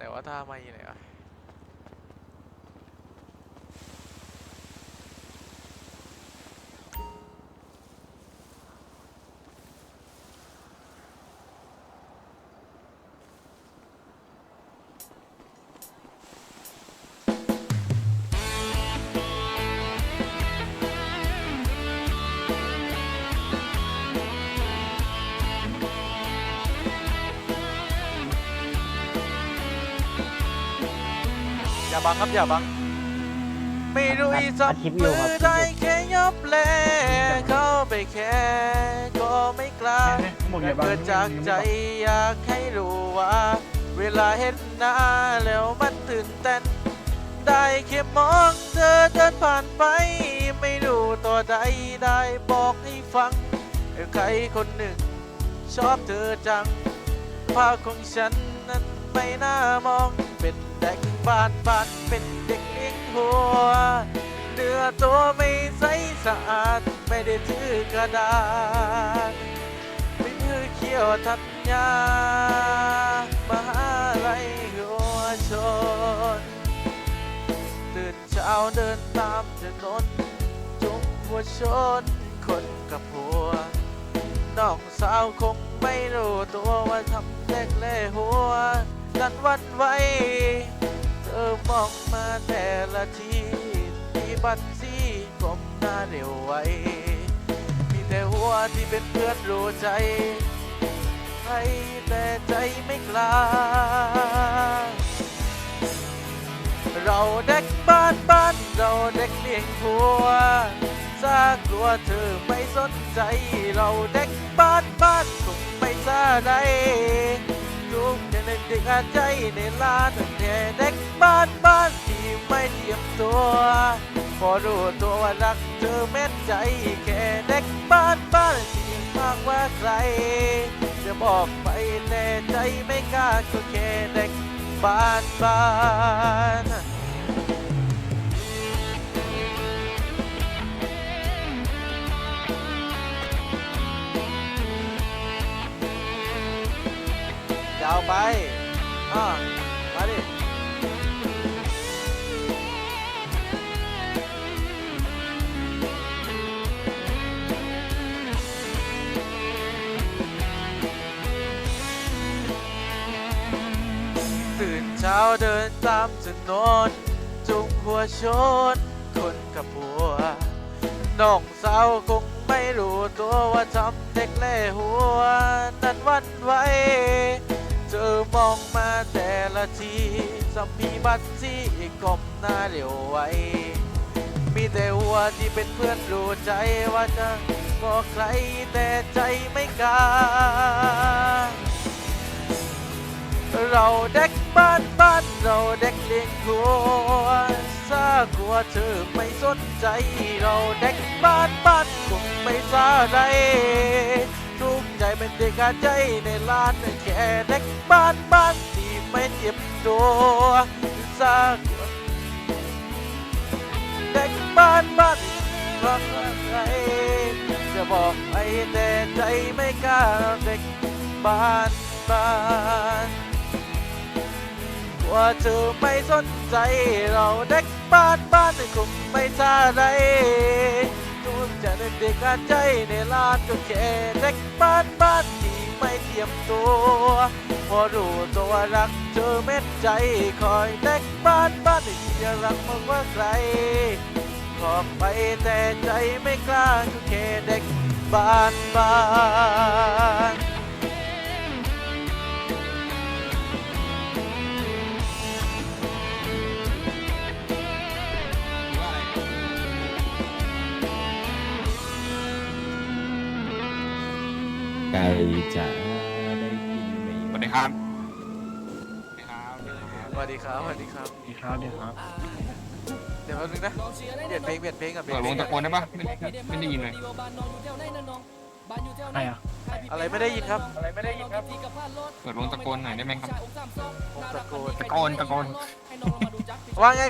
แต่ว่าถ้าไม่ไหนวะ บังครับอย่าบังไม่รู้อีสับอัดคลิปอยู่มืครับอได้แค่ยับแลเข้าไปแค่ก็ไม่กล้าบอกอย่าบังเกิดจากใจอยากให้รู้ว่า เวลาเห็นหน้าแล้วมันตื่นเต้นได้แค่มองเธอเดินผ่านไป ไม่รู้ตัวใดได้บอกให้ฟังใครคนหนึ่ง ชอบเธอจังภาพของฉันนั้นไม่น่ามองเป็น เด็กบ้านบ้านเป็นเด็กเลี้ยงหัว เนื้อตัวไม่ใสสะอาด ไม่ได้ถือกระดาษไม่ถือเขี้ยวทัญญามหาลัยหัวชน ตื่นเช้าเดินตามถนนจุงหัวชนคนกับหัวน้องสาวคงไม่รู้ตัวว่าทำเล็กเล่หัว นั้นวันไหวเธอมองมาแต่ละทีมีบัตรสีกลมหน้าเร็วไวมีแต่หัวที่เป็นเพื่อนรู้ใจให้แต่ใจไม่กล้าเราเด็กบ้านบ้านเราเด็กเลี้ยงผัวซากลัวเธอไม่สนใจ เราเด็กบ้านบ้านคงไม่ซาใดทุกอย่างใน เด็กอาใจในลานแต่เด็กบ้านบ้านที่ไม่เทียมตัวพอรู้ตัวว่ารักเธอแม่ใจแค่เด็กบ้านบ้านที่มากกว่าใครจะบอกไปแต่ใจไม่กล้าก็แค่เด็กบ้านบ้านยาไป อ่ามาดิตื่นเช้าเดินตามถนนจุงหัวชน คนกับผัวน้องสาวคงไม่รู้ตัวว่าทำเด็กเล่หัว นั้นวันไหว เธอมองมาแต่ละทีสามีบัตรสีก้มหน้าเร็วไว้ มีแต่หัวที่เป็นเพื่อนรู้ใจว่าจะบอกใครแต่ใจไม่กล้าเราเด็กบ้านบ้านเราเด็กเลี้ยงหัวซากลัวเธอไม่สนใจ เราเด็กบ้านบ้านคงไม่ซาใด ทุกใจเป็นเด็กอาใจในลานแค่เด็กบ้านบ้านที่ไม่เจ็บตัวซากลัวเด็กบ้านบ้านรักใครจะบอกไปแต่ใจไม่กล้าเด็กบ้านบ้านว่าเธอไม่สนใจเราเด็กบ้านบ้านคงไม่ซาใด นู้นจะเด็กอาใจในลานก็แค่เด็กบ้านบ้านที่ไม่เทียมตัว พอรู้ตัวรักเธอเม็ดใจคอยเด็กบ้านบ้านที่จะรักมากกว่าใคร ขอบไปแต่ใจไม่กล้าก็แค่เด็กบ้านบ้าน ไก่จะได้ยินไหมสวัสดีครับสวัสดีครับสวัสดีครับ ดีครับดีครับเดี๋ยวแป๊บนึงนะเปลี่ยนเพลงเปลี่ยนเพลงกับเปลี่เปิยดนวเพลงงตะโกนได้ปะไม่ไม่ได้ยินเลยใครอะอะไรไม่ได้ยินครับ อะไรไม่ได้ยินครับเปิดวงตะโกนหน่อยได้ไหมครับวงตะโกนตะโกนตะโกน ว่าไง